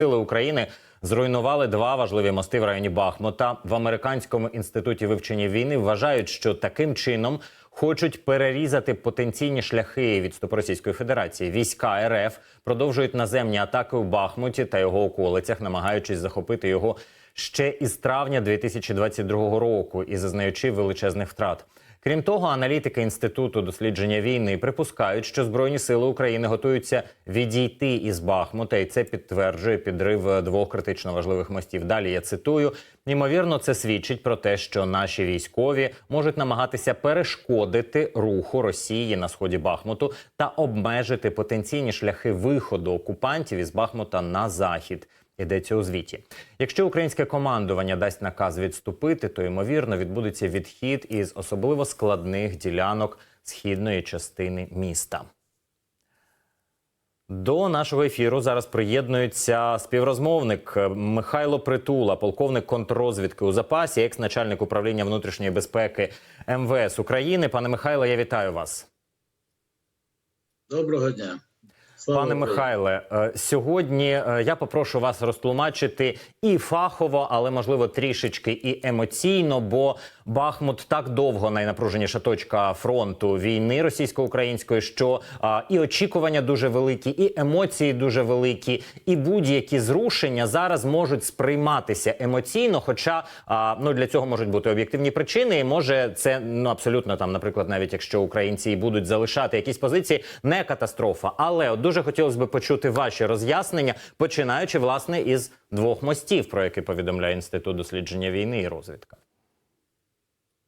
Сили України зруйнували два важливі мости в районі Бахмута. В американському інституті вивчення війни вважають, що таким чином хочуть перерізати потенційні шляхи відступу Російської Федерації. Війська РФ продовжують наземні атаки у Бахмуті та його околицях, намагаючись захопити його ще із травня 2022 року і зазнаючи величезних втрат. Крім того, аналітики інституту дослідження війни припускають, що збройні сили України готуються відійти із Бахмута, і це підтверджує підрив двох критично важливих мостів. Далі я цитую: ймовірно, це свідчить про те, що наші військові можуть намагатися перешкодити руху Росії на сході Бахмуту та обмежити потенційні шляхи виходу окупантів із Бахмута на захід. Йдеться у звіті. Якщо українське командування дасть наказ відступити, то ймовірно відбудеться відхід із особливо складних ділянок східної частини міста. До нашого ефіру зараз приєднується співрозмовник Михайло Притула, полковник контррозвідки у запасі, екс-начальник управління внутрішньої безпеки МВС України. Пане Михайло, я вітаю вас. Доброго дня. Слава Пане Україні. Михайле, е, сьогодні е, я попрошу вас розтлумачити і фахово, але можливо трішечки і емоційно, бо Бахмут так довго найнапруженіша точка фронту війни російсько-української, що а, і очікування дуже великі, і емоції дуже великі, і будь-які зрушення зараз можуть сприйматися емоційно. Хоча а, ну для цього можуть бути об'єктивні причини, і може це ну абсолютно там, наприклад, навіть якщо українці будуть залишати якісь позиції, не катастрофа. Але от дуже хотілося б почути ваші роз'яснення, починаючи власне із двох мостів, про які повідомляє інститут дослідження війни і розвідка.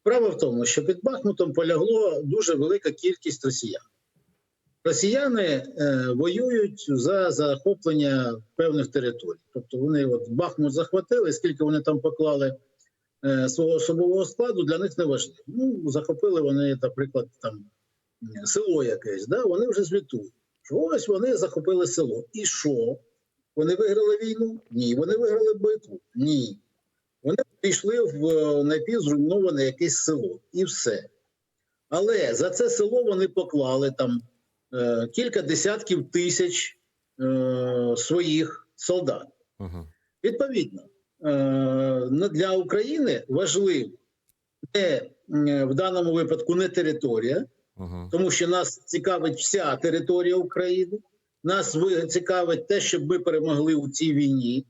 Справа в тому, що під Бахмутом полягло дуже велика кількість росіян. Росіяни е, воюють за захоплення певних територій. Тобто вони от Бахмут захватили, скільки вони там поклали е, свого особового складу, для них не важливо. Ну, захопили вони, наприклад, там село якесь, да? вони вже звітують. Ось вони захопили село. І що? Вони виграли війну? Ні. Вони виграли битву? Ні. Пішли в е, напівзруйноване якесь село і все. Але за це село вони поклали там е, кілька десятків тисяч е, своїх солдат. Угу. Відповідно, е, для України важливо не в даному випадку не територія, Угу. тому що нас цікавить вся територія України. Нас цікавить те, щоб ми перемогли у цій війні,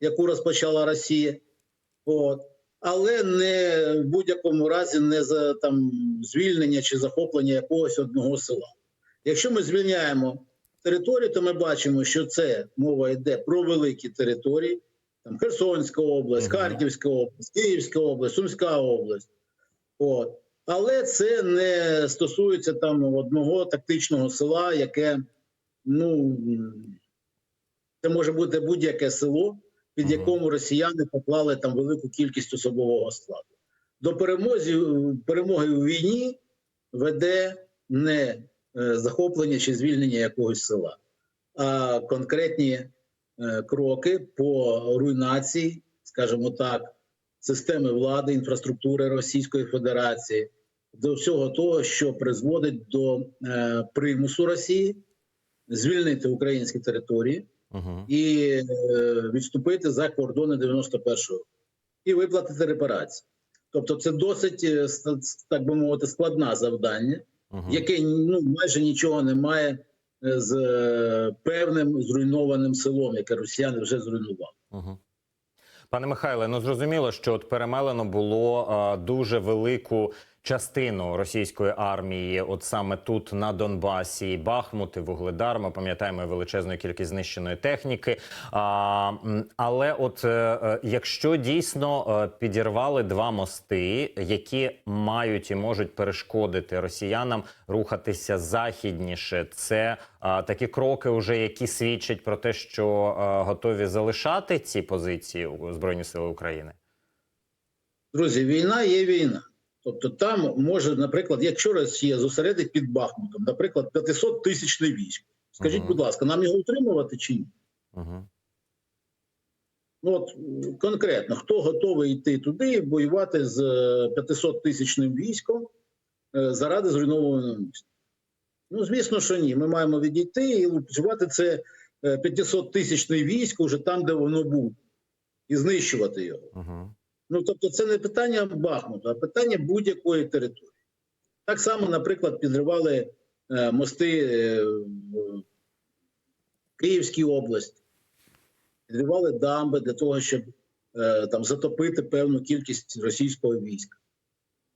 яку розпочала Росія. От. Але не в будь-якому разі не за там звільнення чи захоплення якогось одного села. Якщо ми звільняємо територію, то ми бачимо, що це мова йде про великі території: там Херсонська область, Харківська область, Київська область, Сумська область. От. Але це не стосується там одного тактичного села, яке ну це може бути будь-яке село, під якому росіяни поклали там велику кількість особового складу. До перемозі, перемоги у війні веде не е, захоплення чи звільнення якогось села, а конкретні е, кроки по руйнації, скажімо так, системи влади, інфраструктури Російської Федерації, до всього того, що призводить до е, примусу Росії звільнити українські території Угу. і е, відступити за кордони 91-го і виплатити репарації. Тобто, це досить е, так би мовити складне завдання, Угу. яке ну майже нічого не має е, з е, певним зруйнованим селом, яке росіяни вже зруйнували. Угу. Пане Михайле, ну зрозуміло, що от перемелено було а, дуже велику частину російської армії, от саме тут на Донбасі, Бахмут і Вугледар. Ми пам'ятаємо величезну кількість знищеної техніки. А, але, от е, е, якщо дійсно е, підірвали два мости, які мають і можуть перешкодити росіянам рухатися західніше, це такі кроки, вже які свідчать про те, що готові залишати ці позиції у Збройні Сили України. Друзі, війна є війна. Тобто, там може, наприклад, якщо Росія зосередить під Бахмутом, наприклад, 500 тисячне військо. Скажіть, Ага. будь ласка, нам його утримувати чи ні? Угу. Ну, от конкретно, хто готовий йти туди і воювати з 500 тисячним військом е, заради зруйнованого міста? Ну, звісно, що ні. Ми маємо відійти і лупцювати це 500 тисячне військо вже там, де воно буде, і знищувати його. Угу. Ну тобто, це не питання Бахмута, а питання будь-якої території. Так само, наприклад, підривали е, мости е, в Київській області, підривали дамби для того, щоб е, там затопити певну кількість російського війська.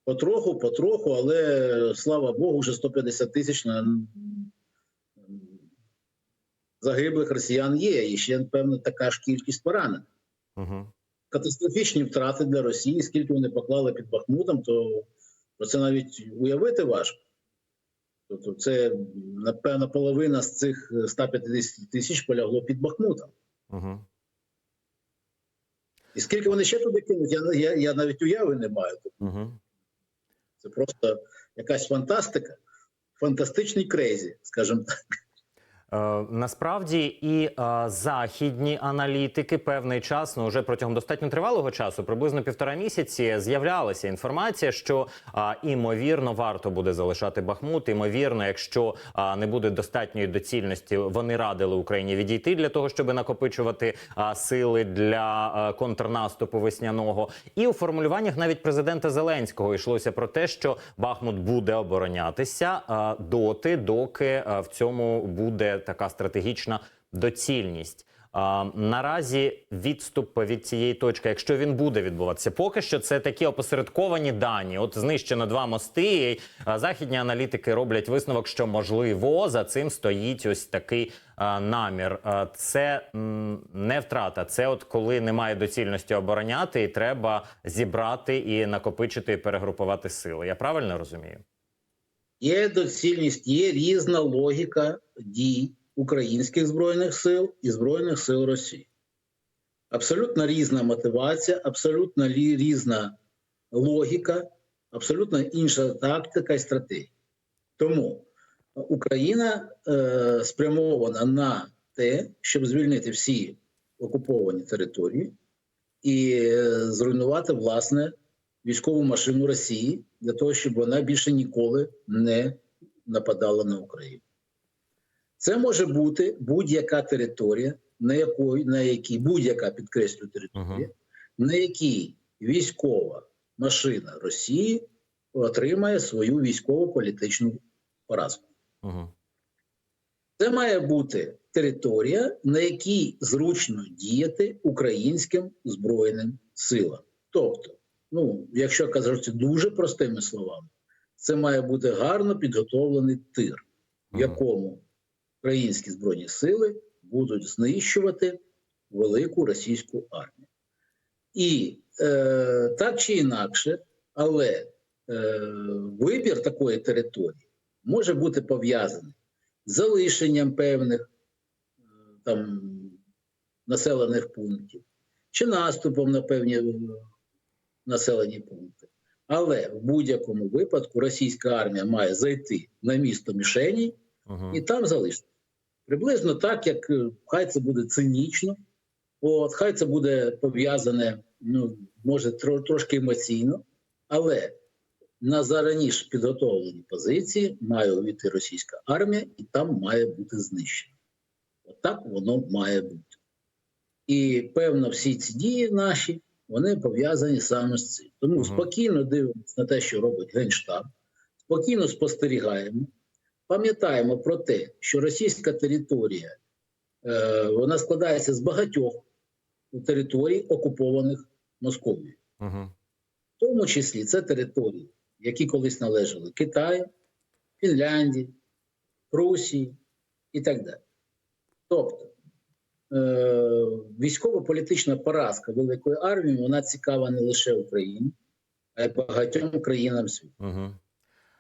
Потроху, потроху, але слава Богу, вже 150 тисяч на загиблих росіян є. І ще, певно, така ж кількість поранених Угу. Катастрофічні втрати для Росії, скільки вони поклали під Бахмутом, то про це навіть уявити важко. Тобто, це напевно половина з цих 150 тисяч полягло під Бахмутом. Угу. І скільки вони ще туди кинуть, я, я, я навіть уяви не маю. Угу. Це просто якась фантастика, фантастичний крейзі, скажімо так. Е, насправді і е, західні аналітики певний час, ну вже протягом достатньо тривалого часу, приблизно півтора місяці, з'являлася інформація, що е, імовірно варто буде залишати Бахмут. Імовірно, якщо е, не буде достатньої доцільності, вони радили Україні відійти для того, щоб накопичувати е, сили для е, контрнаступу весняного. І у формулюваннях навіть президента Зеленського йшлося про те, що Бахмут буде оборонятися е, доти, доки е, в цьому буде така стратегічна доцільність. А, наразі відступ від цієї точки, якщо він буде відбуватися, поки що це такі опосередковані дані. От знищено два мости. Західні аналітики роблять висновок, що можливо за цим стоїть ось такий а, намір. А, це м, не втрата. Це от коли немає доцільності обороняти, і треба зібрати і накопичити і перегрупувати сили. Я правильно розумію? Є доцільність, є різна логіка дій українських збройних сил і збройних сил Росії. Абсолютно різна мотивація, абсолютно різна логіка, абсолютно інша тактика і стратегія. Тому Україна е, спрямована на те, щоб звільнити всі окуповані території і е, зруйнувати власне військову машину Росії для того, щоб вона більше ніколи не нападала на Україну. Це може бути будь-яка територія, на якої на якій будь-яка підкреслю територія, Мгм. на якій військова машина Росії отримає свою військово-політичну поразку. Угу. Це має бути територія, на якій зручно діяти українським збройним силам. Тобто, ну, якщо казати дуже простими словами, це має бути гарно підготовлений тир, в якому українські збройні сили будуть знищувати велику російську армію. І е, так чи інакше, але е, вибір такої території може бути пов'язаний з залишенням певних е, там населених пунктів чи наступом на певні е, населені пункти. Але в будь-якому випадку російська армія має зайти на місто мішені Угу. і там залишитися. Приблизно так, як е, хай це буде цинічно, от, хай це буде пов'язане, ну, може, тро, трошки емоційно, але на зараніше підготовлені позиції має увійти російська армія, і там має бути знищено. Отак воно має бути. І певно, всі ці дії наші вони пов'язані саме з цим. Тому Мгм. спокійно дивимося на те, що робить Генштаб, спокійно спостерігаємо. Пам'ятаємо про те, що російська територія е, вона складається з багатьох територій, окупованих Московією. Угу. В тому числі це території, які колись належали Китаю, Фінляндії, Прусії і так далі. Тобто військово-політична поразка великої армії вона цікава не лише Україні, а й багатьом країнам світу. Угу.